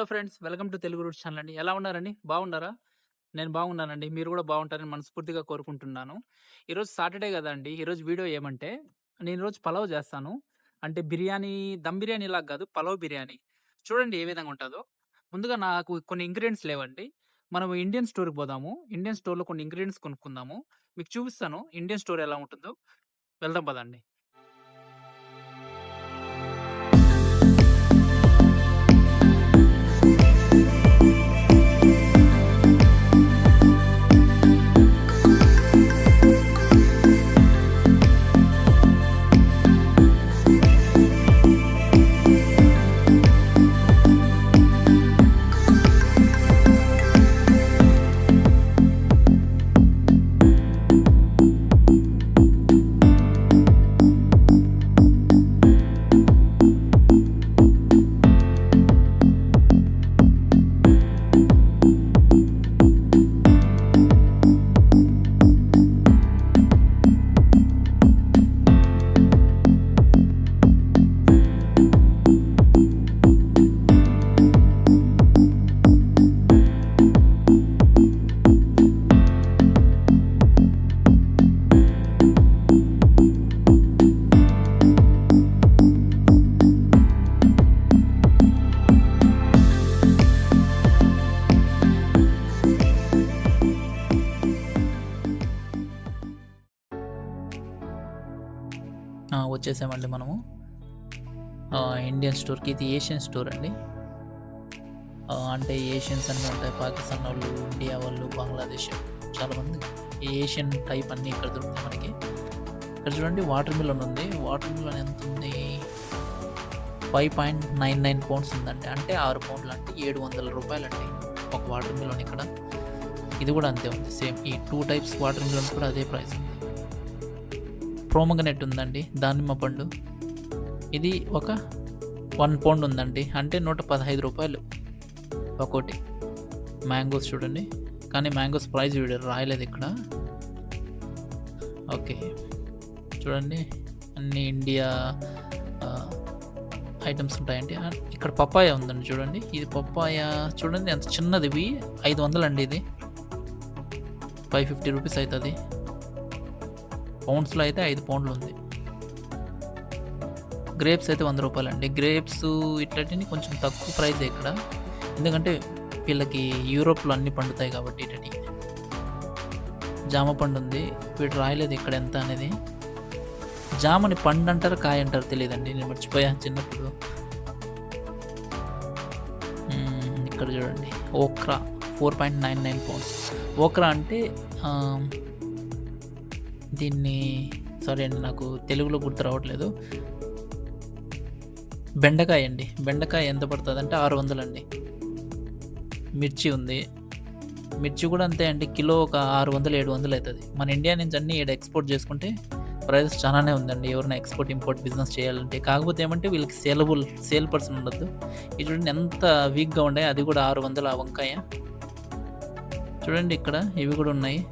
Hello friends! Welcome to Telugu roots channel అండి. ఎలా ఉన్నారండి? బాగున్నారా? నేను బాగున్నానండి. మీరు కూడా బాగుంటారని మనస్ఫూర్తిగా కోరుకుంటున్నాను. ఈరోజు సాటర్డే కదండి. ఈరోజు వీడియో ఏమంటే నేను ఈరోజు పలావ్ చేస్తాను. అంటే బిర్యానీ దమ్ బిర్యానీ లాగా కాదు పలావ్ బిర్యానీ. చూడండి ఏ విధంగా ఉంటుందో. ముందుగా నాకు కొన్ని ఇంగ్రీడియంట్స్ లేవండి. మనం ఇండియన్ స్టోర్కి పోదాము. ఇండియన్ స్టోర్లో కొన్ని ఇంగ్రీడియంట్స్ కొనుక్కుందాము. మీకు చూపిస్తాను ఇండియన్ స్టోర్ ఎలా ఉంటుందో. వెళ్దాం పదండి. వచ్చేసామండి మనము. ఇండియన్ స్టోర్కి ఇది ఏషియన్ స్టోర్ అండి. అంటే ఏషియన్స్ అన్నీ ఉంటాయి. పాకిస్తాన్ వాళ్ళు ఇండియా వాళ్ళు బంగ్లాదేశ్ చాలామంది. ఏషియన్ టైప్ అన్నీ ఇక్కడ దొరుకుతాయి మనకి. ఇక్కడ చూడండి వాటర్ మిలన్ ఉంది. వాటర్ మిలన్ ఎంత ఉంది? Five point nine nine pounds ఉందండి. అంటే ఆరు పౌండ్లు అంటే ఏడు వందల రూపాయలండి ఒక వాటర్ మిలన్ ఇక్కడ. ఇది కూడా అంతే ఉంది సేమ్. ఈ టూ టైప్స్ వాటర్ మిలన్ కూడా అదే ప్రైస్ ఉంది. ప్రోమగనెట్ ఉందండి దానిమ్మ పండు. ఇది ఒక వన్ పౌండ్ ఉందండి అంటే నూట పదహైదు రూపాయలు ఒక్కోటి. మ్యాంగోస్ చూడండి కానీ మ్యాంగోస్ ప్రైస్ వీడు రాయలేదు ఇక్కడ. ఓకే చూడండి అన్ని ఇండియా ఐటమ్స్ ఉంటాయండి. ఇక్కడ పప్పాయ ఉందండి చూడండి ఇది పప్పాయ చూడండి ఎంత చిన్నది ఇవి ఐదు వందలండి ఇది. ఫైవ్ ఫిఫ్టీ రూపీస్ అవుతుంది. పౌండ్స్లో అయితే ఐదు పౌండ్లు ఉంది. గ్రేప్స్ అయితే వంద రూపాయలు అండి గ్రేప్స్ ఇట్లాంటివి కొంచెం తక్కువ ప్రైస్ ఇక్కడ. ఎందుకంటే వీళ్ళకి యూరోప్లో అన్ని పండుతాయి కాబట్టి ఇటటి జామ పండు ఉంది. వీటి రాయలేదు ఇక్కడ ఎంత అనేది. జామని పండు అంటారు కాయ అంటారు తెలియదండి. నేను మర్చిపోయా చిన్నప్పుడు. ఇక్కడ చూడండి. Okra four point nine nine pounds. Okra అంటే దీన్ని సారీ అండి నాకు తెలుగులో గుర్తు రావట్లేదు. బెండకాయ అండి. బెండకాయ ఎంత పడుతుంది అంటే ఆరు వందలు అండి మిర్చి ఉంది. మిర్చి కూడా అంతే అండి. కిలో ఒక ఆరు వందలు ఏడు వందలు అవుతుంది. మన ఇండియా నుంచి అన్ని ఇక్కడ ఎక్స్పోర్ట్ చేసుకుంటే ప్రైస్ చాలానే ఉందండి. ఎవరైనా ఎక్స్పోర్ట్ ఇంపోర్ట్ బిజినెస్ చేయాలంటే. కాకపోతే ఏమంటే వీళ్ళకి సేలబుల్ సేల్ పర్సన్ ఉండద్దు. ఇది చూడండి ఎంత వీక్గా ఉండే అది కూడా ఆరు వందల వంకాయ. చూడండి ఇక్కడ ఇవి కూడా ఉన్నాయి.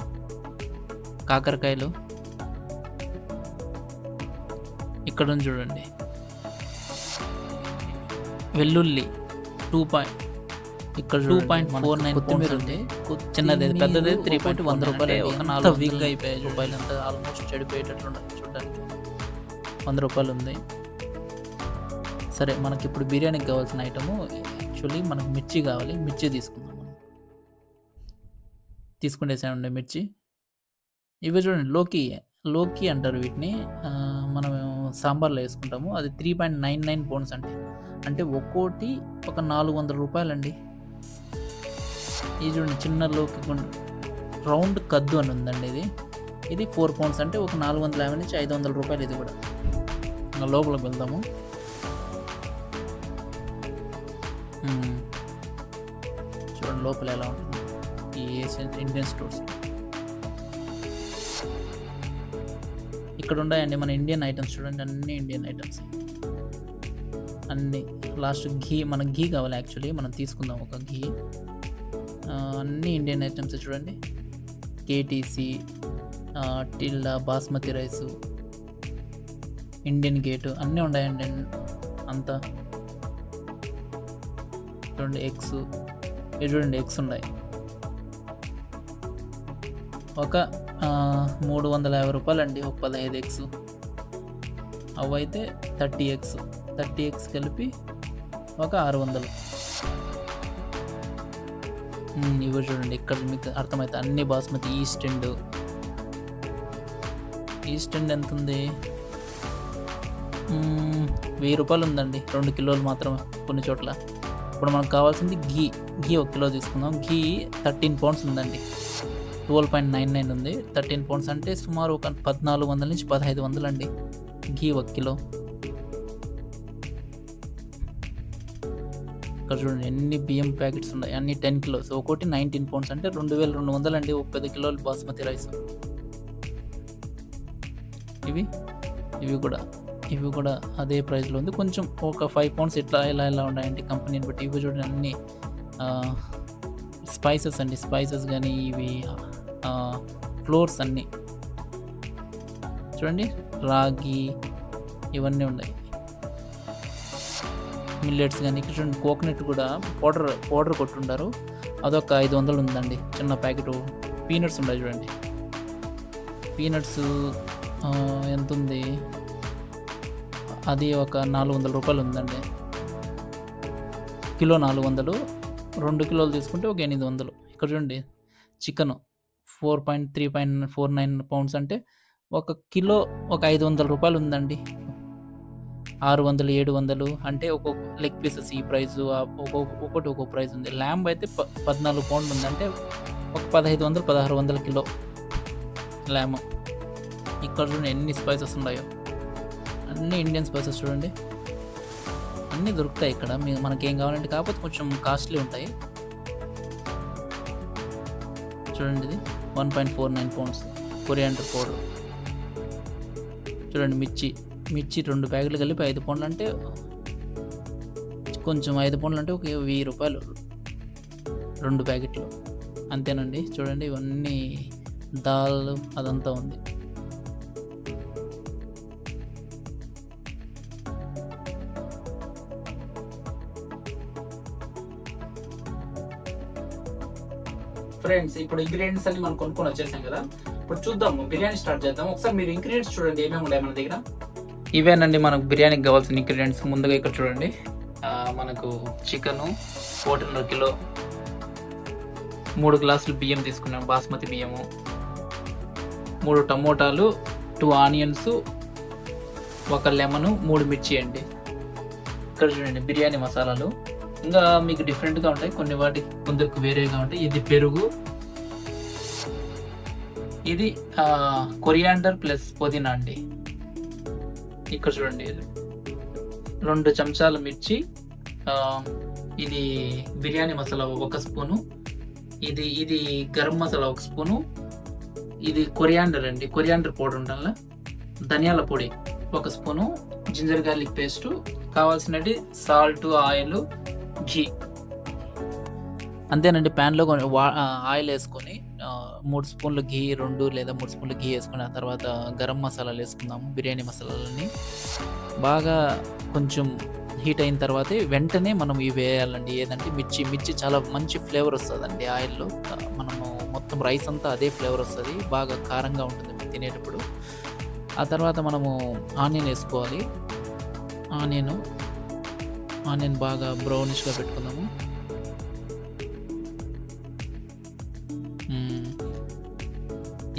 కాకరకాయలు. ఇక్కడ చూడండి. వెల్లుల్లి టూ పాయింట్ ఇక్కడ టూ పాయింట్ ఫోర్ నైన్ కొత్తిమీర ఉంది. చిన్నది పెద్దది త్రీ పాయింట్ వంద రూపాయలు ఒక నాలుగు వీక్ అయిపోయాయి రూపాయలు అంతా ఆల్మోస్ట్ చెడిపోయేటట్లు చూడడానికి వంద రూపాయలు ఉంది. సరే మనకి ఇప్పుడు బిర్యానీకి కావాల్సిన ఐటము యాక్చువల్లీ మనకు మిర్చి కావాలి. మిర్చి తీసుకుందాం మనం. తీసుకునేసామండి మిర్చి. ఇవి చూడండి లోకి లోకి అంటారు వీటిని. సాంబార్లో వేసుకుంటాము. అది three point nine nine pounds అంటే అంటే ఒక్కోటి ఒక నాలుగు వందల రూపాయలండి. ఇది చూడండి చిన్న లోకి రౌండ్ కద్దు అని ఉందండి ఇది. ఇది ఫోర్ పౌండ్స్ అంటే ఒక నాలుగు వందల యాభై నుంచి ఐదు వందల రూపాయలు ఇది కూడా. ఇంకా లోపలికి వెళ్దాము. చూడండి లోపల ఎలా ఉంటుంది. ఈ ఏషియన్ ఇండియన్ స్టోర్స్. ఇక్కడ ఉన్నాయండి మన ఇండియన్ ఐటమ్స్ చూడండి అన్ని ఇండియన్ ఐటమ్స్. అన్ని లాస్ట్ ఘీ మనకు ఘీ కావాలి యాక్చువల్లీ మనం తీసుకుందాం ఒక ఘీ. అన్నీ అన్ని ఇండియన్ ఐటమ్స్ చూడండి. KTC Tilda basmati rice Indian gate అన్నీ ఉన్నాయండి. అంతా. చూడండి ఎగ్స్. చూడండి ఎగ్స్ ఉన్నాయి. ఒక మూడు వందల యాభై రూపాయలు అండి ఒక పదహైదు ఎగ్స్ అవి అయితే థర్టీ ఎగ్స్ థర్టీ ఎగ్స్ కలిపి ఒక ఆరు వందలు. ఇవి చూడండి ఇక్కడ మీకు అర్థమైతే అన్ని basmati East End. East End ఎంత ఉంది వెయ్యి రూపాయలు ఉందండి రెండు కిలోలు మాత్రమే కొన్ని చోట్ల. ఇప్పుడు మనకు కావాల్సింది ఘీ ఘీ ఒక కిలో తీసుకుందాం. ఘీ థర్టీన్ పౌండ్స్ ఉందండి. ట్వెల్వ్ పాయింట్ నైన్ నైన్ ఉంది. థర్టీన్ పౌండ్స్ అంటే సుమారు ఒక పద్నాలుగు వందల నుంచి పదహైదు వందలు అండి ఘీ ఒక కిలో. ఇక్కడ చూడండి ఎన్ని బియ్యం ప్యాకెట్స్ ఉన్నాయి? అన్ని టెన్ కిలోస్ ఒకటి నైన్టీన్ పౌండ్స్ అంటే రెండు వేల రెండు వందలు అండి ఒక పది కిలోలు బాస్మతి రైస్. ఇవి ఇవి కూడా ఇవి కూడా అదే ప్రైస్లో ఉంది. కొంచెం ఒక ఫైవ్ పౌండ్స్ ఇట్లా ఇలా ఇలా ఉన్నాయండి కంపెనీని బట్టి. ఇవి చూడండి అన్ని స్పైసెస్ అండి. స్పైసెస్ కానీ ఇవి ఫ్లోర్స్ అన్నీ. చూడండి రాగి ఇవన్నీ ఉన్నాయి. మిల్లెట్స్ కానీ ఇక్కడ చూడండి కోకోనట్ కూడా పౌడర్ పౌడర్ కొట్టుంటారు. అదొక ఐదు వందలు ఉందండి చిన్న ప్యాకెట్. పీనట్స్ ఉన్నాయి చూడండి. పీనట్స్ ఎంత ఉంది అది ఒక నాలుగు వందల రూపాయలు ఉందండి. కిలో నాలుగు వందలు రెండు కిలోలు తీసుకుంటే ఒక ఎనిమిది వందలు. ఇక్కడ చూడండి chicken. Four point three point four nine pounds అంటే ఒక కిలో ఒక ఐదు వందల రూపాయలు ఉందండి. ఆరు వందలు ఏడు వందలు అంటే ఒక్కొక్క లెగ్ పీసెస్ ఈ ప్రైస్ ఒక్కొక్క ఒకటి ఒక్కొక్క ప్రైస్ ఉంది. ల్యాంబ్ అయితే ప పద్నాలుగు పౌండ్ ఉందంటే ఒక పదహైదు వందలు పదహారు వందల కిలో ల్యామ్ ఇక్కడ చూడండి ఎన్ని స్పైసెస్ ఉన్నాయో. అన్ని ఇండియన్ స్పైసెస్ చూడండి. అన్నీ దొరుకుతాయి ఇక్కడ. మీ మనకేం కావాలంటే కాకపోతే కొంచెం కాస్ట్లీ ఉంటాయి. చూడండి ఇది. One point four nine pounds coriander powder. చూడండి మిర్చి మిర్చి రెండు ప్యాకెట్లు కలిపి ఐదు పౌండ్లు అంటే కొంచెం ఐదు పౌండ్లు అంటే ఒక వెయ్యి రూపాయలు. రెండు ప్యాకెట్లు. అంతేనండి. చూడండి ఇవన్నీ దాల్ అదంతా ఉంది. ఫ్రెండ్స్ ఇప్పుడు ఇంగ్రీడియంట్స్ అన్ని మనం కొనుక్కొని వచ్చేసాం కదా. ఇప్పుడు చూద్దాము బిర్యానీ స్టార్ట్ చేద్దాం. ఒకసారి మీరు ఇంగ్రీడియంట్స్ చూడండి ఏమేమి ఉన్నాయి మన దగ్గర? ఇవేనండి మనకు బిర్యానీకి కావాల్సిన ఇంగ్రీడియంట్స్ ముందుగా ఇక్కడ చూడండి. మనకు చికెను ఒకటిన్నర కిలో మూడు గ్లాసులు బియ్యం తీసుకున్నాం బాస్మతి బియ్యము మూడు టమోటాలు టూ ఆనియన్స్ ఒక లెమన్ మూడు మిర్చి అండి. ఇక్కడ చూడండి బిర్యానీ మసాలాలు. ఇంకా మీకు డిఫరెంట్గా ఉంటాయి. కొన్ని వాటి కొందరికి వేరేగా ఉంటాయి. ఇది పెరుగు. ఇది కొరియాండర్ ప్లస్ పుదీనా అండి. ఇక్కడ చూడండి. ఇది. రెండు చెంచాల మిర్చి ఇది బిర్యానీ మసాలా ఒక స్పూను. ఇది ఇది గరం మసాలా ఒక స్పూను. ఇది కొరియాండర్ అండి. కొరియాండర్ పౌడర్ ఉండాల ధనియాల పొడి ఒక స్పూను. Ginger garlic paste. కావాల్సినవి సాల్ట్ ఆయిల్ ఘీ. అంతేనండి ప్యాన్లో కొన్ని వా- ఆయిల్ వేసుకొని మూడు స్పూన్లు ఘీ రెండు లేదా మూడు స్పూన్లు ఘీ వేసుకుని ఆ తర్వాత గరం మసాలాలు వేసుకుందాము బిర్యానీ మసాలాలని బాగా కొంచెం హీట్ అయిన తర్వాత వెంటనే మనం ఇవి వేయాలండి. ఏదంటే మిర్చి మిర్చి చాలా మంచి ఫ్లేవర్ వస్తుందండి ఆయిల్లో. మనము మొత్తం రైస్ అంతా అదే ఫ్లేవర్ వస్తుంది బాగా కారంగా ఉంటుంది తినేటప్పుడు. ఆ తర్వాత మనము ఆనియన్ వేసుకోవాలి. ఆనియన్ ఆనియన్ బాగా బ్రౌనిష్గా పెట్టుకుందాము.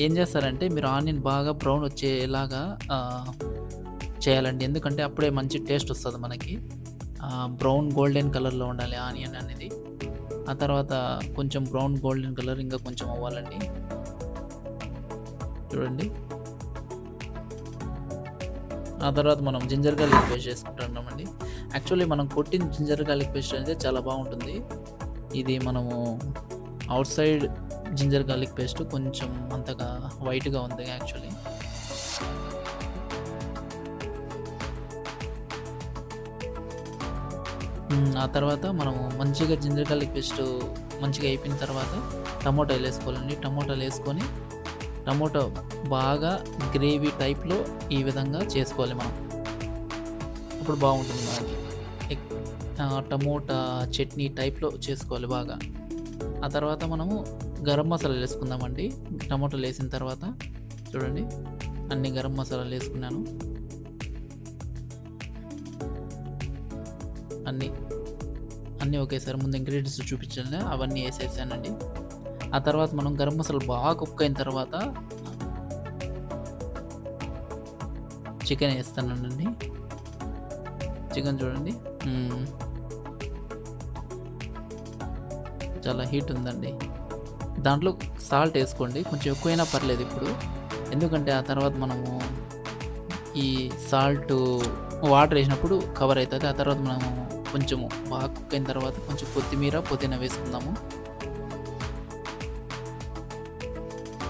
ఏం చేస్తారంటే మీరు ఆనియన్ బాగా బ్రౌన్ వచ్చేలాగా చేయాలండి. ఎందుకంటే అప్పుడే మంచి టేస్ట్ వస్తుంది మనకి. బ్రౌన్ గోల్డెన్ కలర్లో ఉండాలి ఆనియన్ అనేది. ఆ తర్వాత కొంచెం బ్రౌన్ గోల్డెన్ కలర్ ఇంకా కొంచెం అవ్వాలండి. చూడండి. ఆ తర్వాత మనం జింజర్ గార్లిక్ పేస్ట్ చేసుకుంటున్నామండి యాక్చువల్లీ మనం కొట్టిన జింజర్ గార్లిక్ పేస్ట్ అనేది చాలా బాగుంటుంది. ఇది మనము outside ginger garlic paste కొంచెం అంతగా వైట్గా ఉంది యాక్చువల్లీ. ఆ తర్వాత మనము మంచిగా జింజర్ గార్లిక్ పేస్ట్ మంచిగా అయిపోయిన తర్వాత టమోటాలు వేసుకోవాలండి. టమోటాలు వేసుకొని టమోటో బాగా గ్రేవీ టైప్లో ఈ విధంగా చేసుకోవాలి మనం. అప్పుడు బాగుంటుంది మనకి. టమోటా చట్నీ టైప్‌లో చేసుకోవాలి బాగా. ఆ తర్వాత మనము గరం మసాలాలు వేసుకుందామండి. టమోటాలు టమాటాలేసిన తర్వాత చూడండి అన్ని గరం మసాలాలు వేసుకున్నాను. అన్నీ, అన్నీ ఒకేసారి ముందు ఇంగ్రీడియంట్స్ చూపించాను అవన్నీ వేసేసానండి. ఆ తర్వాత మనం గరం మసాలా బాగా కుక్ అయిన తర్వాత చికెన్ వేస్తానండి. చికెన్ చూడండి. చాలా హీట్ ఉందండి. దాంట్లో సాల్ట్ వేసుకోండి కొంచెం ఎక్కువైనా పర్లేదు ఇప్పుడు. ఎందుకంటే ఆ తర్వాత మనము ఈ సాల్ట్ వాటర్ వేసినప్పుడు కవర్ అవుతుంది ఆ తర్వాత మనము కొంచెము బాగా కుక్ అయిన తర్వాత కొంచెం కొత్తిమీర, పుదీనా వేసుకుందాము.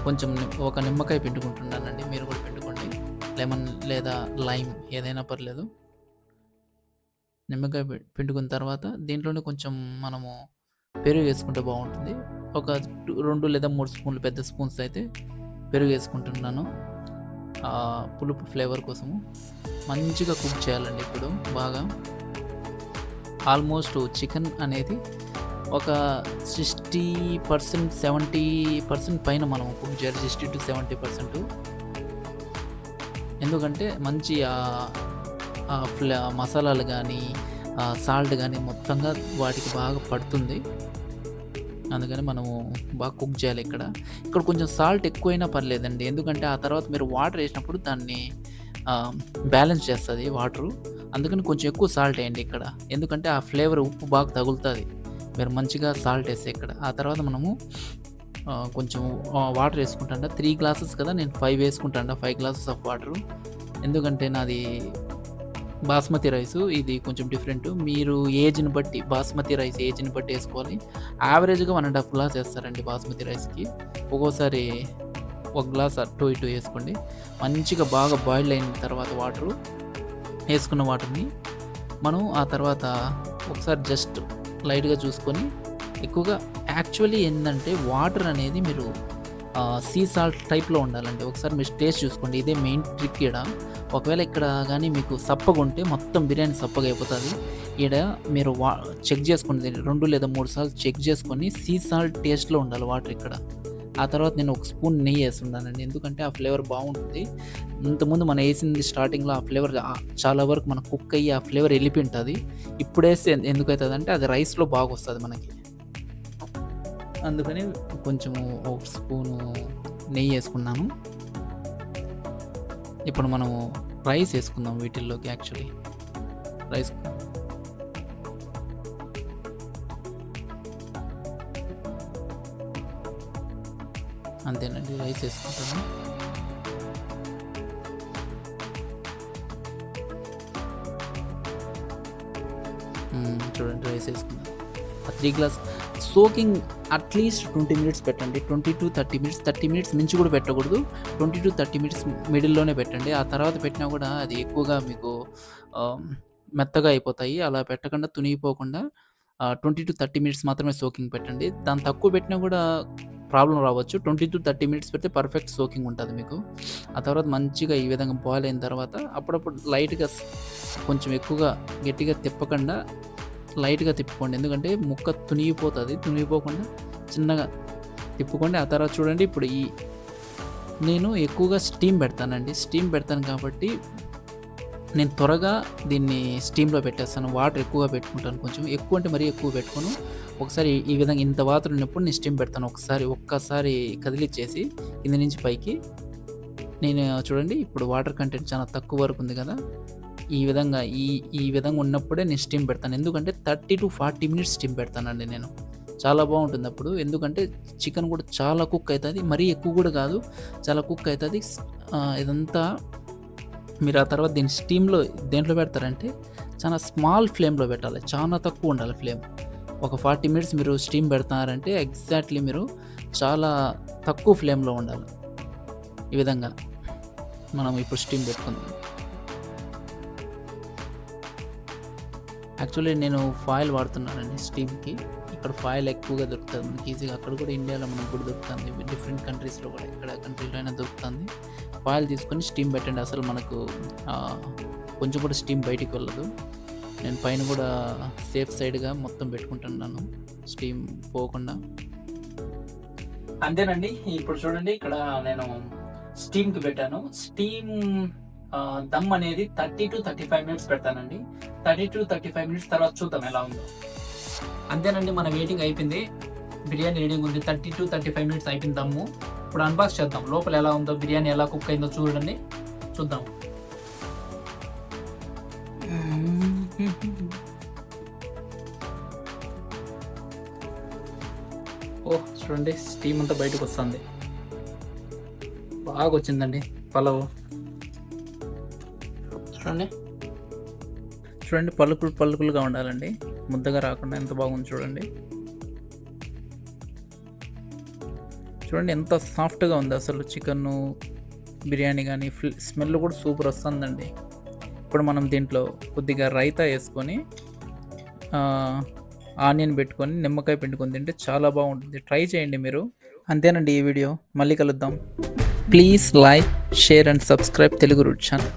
కొంచెం ఒక నిమ్మకాయ పిండుకుంటున్నానండి. మీరు కూడా పిండుకోండి. లెమన్ లేదా లైమ్ ఏదైనా పర్లేదు. నిమ్మకాయ పిండుకున్న తర్వాత దీంట్లోనే కొంచెం మనము పెరుగు వేసుకుంటే బాగుంటుంది ఒక రెండు లేదా మూడు స్పూన్లు పెద్ద స్పూన్స్ అయితే పెరుగు వేసుకుంటున్నాను పులుపు ఫ్లేవర్ కోసము. మంచిగా కుక్ చేయాలండి ఇప్పుడు బాగా. ఆల్మోస్ట్ చికెన్ అనేది ఒక 60%, 70% పైన మనం కుక్ చేయాలి. 60-70% ఎందుకంటే మంచి ఫ్ల మసాలాలు కానీ సాల్ట్ కానీ మొత్తంగా వాటికి బాగా పడుతుంది. అందుకని మనము బాగా కుక్ చేయాలి ఇక్కడ. ఇక్కడ కొంచెం సాల్ట్ ఎక్కువైనా పర్లేదండి. ఎందుకంటే ఆ తర్వాత మీరు వాటర్ వేసినప్పుడు దాన్ని బ్యాలెన్స్ చేస్తుంది వాటరు. అందుకని కొంచెం ఎక్కువ సాల్ట్ వేయండి ఇక్కడ. ఎందుకంటే ఆ ఫ్లేవర్ ఉప్పు బాగా తగులుతుంది మీరు మంచిగా సాల్ట్ వేస్తే ఇక్కడ. ఆ తర్వాత మనము కొంచెం వాటర్ వేసుకుంటాండ త్రీ గ్లాసెస్ కదా! నేను five వేసుకుంటాండ. Five glasses of water. ఎందుకంటే నాది బాస్మతి రైసు. ఇది కొంచెం డిఫరెంట్ మీరు ఏజ్‌ని బట్టి బాస్మతి రైస్ ఏజ్‌ని బట్టి వేసుకోవాలి యావరేజ్‌గా వన్ అండ్ హాఫ్ గ్లాస్ వేస్తారండి బాస్మతి రైస్‌కి. ఒక్కోసారి ఒక గ్లాస్ అటు ఇటు వేసుకోండి మంచిగా బాగా బాయిల్ అయిన తర్వాత వాటరు వేసుకున్న వాటర్‌ని మనం ఆ తర్వాత ఒకసారి జస్ట్ లైట్‌గా చూసుకొని ఎక్కువగా యాక్చువల్లీ ఏంటంటే వాటర్ అనేది మీరు సీ సాల్ట్ టైప్‌లో ఉండాలండి. ఒకసారి మీరు టేస్ట్ చూసుకోండి. ఇదే మెయిన్ ట్రిక్ ఇక్కడ ఒకవేళ ఇక్కడ కానీ మీకు సప్పగుంటే మొత్తం బిర్యానీ సప్పగా అయిపోతుంది ఈడ మీరు వా చెక్ చేసుకుని రెండు లేదా మూడు సార్లు చెక్ చేసుకొని సీ సాల్ట్ టేస్ట్‌లో ఉండాలి వాటర్ ఇక్కడ. ఆ తర్వాత నేను ఒక స్పూన్ నెయ్యి వేస్తున్నానండి ఎందుకంటే ఆ ఫ్లేవర్ బాగుంటుంది ఇంతకుముందు మనం వేసింది స్టార్టింగ్‌లో ఆ ఫ్లేవర్ చాలా వరకు మన కుక్ అయ్యి ఆ ఫ్లేవర్ ఎళ్ళిపోయుంటది. ఇప్పుడేస్తే అంటే అది రైస్‌లో బాగా వస్తుంది మనకి. అందుకని కొంచెము ఒక స్పూను నెయ్యి వేసుకున్నాను ఇప్పుడు మనము రైస్ వేసుకుందాం వీటిల్లోకి యాక్చువల్లీ. రైస్ అంతేనండి. రైస్ వేసుకుంటాము చూడండి రైస్ వేసుకుందాం three glass soaking at least 20 minutes పెట్టండి. 20-30 మినిట్స్ 30 మినిట్స్ మించి కూడా పెట్టకూడదు. 20-30 మినిట్స్ మిడిల్‌లోనే పెట్టండి. ఆ తర్వాత పెట్టినా కూడా అది ఎక్కువగా మీకు మెత్తగా అయిపోతాయి. అలా పెట్టకుండా తునిగిపోకుండా ట్వంటీ టు థర్టీ మినిట్స్ మాత్రమే సోకింగ్ పెట్టండి. దాన్ని తక్కువ పెట్టినా కూడా ప్రాబ్లమ్ రావచ్చు. 20-30 మినిట్స్ పెడితే పర్ఫెక్ట్ సోకింగ్ ఉంటుంది మీకు. ఆ తర్వాత మంచిగా ఈ విధంగా బాయిల్ అయిన తర్వాత అప్పుడప్పుడు లైట్‌గా కొంచెం ఎక్కువగా గట్టిగా తిప్పకుండా లైట్‌గా తిప్పుకోండి. ఎందుకంటే ముక్క తునిగిపోతుంది తునిగిపోకుండా చిన్నగా తిప్పుకోండి. ఆ తర్వాత చూడండి ఇప్పుడు ఈ నేను ఎక్కువగా స్టీమ్ పెడతానండి. స్టీమ్ పెడతాను కాబట్టి నేను త్వరగా దీన్ని స్టీమ్‌లో పెట్టేస్తాను. వాటర్ ఎక్కువగా పెట్టుకుంటాను కొంచెం. ఎక్కువ అంటే మరీ ఎక్కువ పెట్టుకోను. ఒకసారి ఈ విధంగా ఇంత వాటర్ ఉన్నప్పుడు నేను స్టీమ్ పెడతాను. ఒకసారి ఒక్కసారి కదిలిచ్చేసి కింద నుంచి పైకి నేను చూడండి ఇప్పుడు వాటర్ కంటెంట్ చాలా తక్కువ వరకు ఉంది కదా! ఈ విధంగా ఈ ఈ విధంగా ఉన్నప్పుడే నేను స్టీమ్ పెడతాను. ఎందుకంటే 30-40 మినిట్స్ స్టీమ్ పెడతానండి నేను. చాలా బాగుంటుంది అప్పుడు. ఎందుకంటే చికెన్ కూడా చాలా కుక్ అవుతుంది మరీ ఎక్కువ కూడా కాదు. చాలా కుక్ అవుతుంది ఇదంతా మీరు ఆ తర్వాత దీన్ని స్టీమ్‌లో దేంట్లో పెడతారంటే చాలా స్మాల్ ఫ్లేమ్‌లో పెట్టాలి. చాలా తక్కువ ఉండాలి ఫ్లేమ్. ఒక 40 మినిట్స్ మీరు స్టీమ్ పెడుతున్నారంటే ఎగ్జాక్ట్‌లీ మీరు చాలా తక్కువ ఫ్లేమ్‌లో ఉండాలి. ఈ విధంగా మనం ఇప్పుడు స్టీమ్ పెట్టుకుందాం. యాక్చువల్లీ నేను ఫాయిల్ వాడుతున్నానండి స్టీమ్‌కి. ఇక్కడ ఫాయిల్ ఎక్కువగా దొరుకుతుంది మనకి ఈజీగా. అక్కడ కూడా ఇండియాలో మనకు కూడా దొరుకుతుంది. డిఫరెంట్ కంట్రీస్‌లో కూడా ఇక్కడ కంట్రీలో అయినా దొరుకుతుంది. ఫాయిల్ తీసుకొని స్టీమ్ పెట్టండి. అసలు మనకు కొంచెం కూడా స్టీమ్ బయటికి వెళ్ళదు. నేను పైన కూడా సేఫ్ సైడ్గా మొత్తం పెట్టుకుంటున్నాను స్టీమ్ పోకుండా అంతేనండి ఇప్పుడు చూడండి ఇక్కడ నేను స్టీమ్కి పెట్టాను స్టీమ్ దమ్ అనేది thirty to thirty five minutes పెడతానండి. Thirty to thirty five minutes తర్వాత చూద్దాం ఎలా ఉందో. అంతేనండి మన వెయిటింగ్ అయిపోయింది. బిర్యానీ రెడీ ఉంది. Thirty to thirty five minutes అయిపోయింది దమ్ము. ఇప్పుడు అన్బాక్స్ చేద్దాం. లోపల ఎలా ఉందో బిర్యానీ ఎలా కుక్ అయిందో చూడండి. చూద్దాం. ఓ చూడండి స్టీమ్ అంతా బయటకు వస్తుంది. బాగా వచ్చిందండి పలావ్. చూడండి. చూడండి పలుకులు పలుకులుగా ఉండాలండి. ముద్దగా రాకుండా ఎంత బాగుంది చూడండి. చూడండి ఎంత సాఫ్ట్గా ఉంది అసలు చికెన్ బిర్యానీ కానీ స్మెల్ కూడా సూపర్ వస్తుందండి. ఇప్పుడు మనం దీంట్లో కొద్దిగా రైతా వేసుకొని ఆనియన్ పెట్టుకొని నిమ్మకాయ పిండుకొని తింటే చాలా బాగుంటుంది. ట్రై చేయండి మీరు. అంతేనండి ఈ వీడియో. మళ్ళీ కలుద్దాం. Please like share and subscribe Telugu root channel.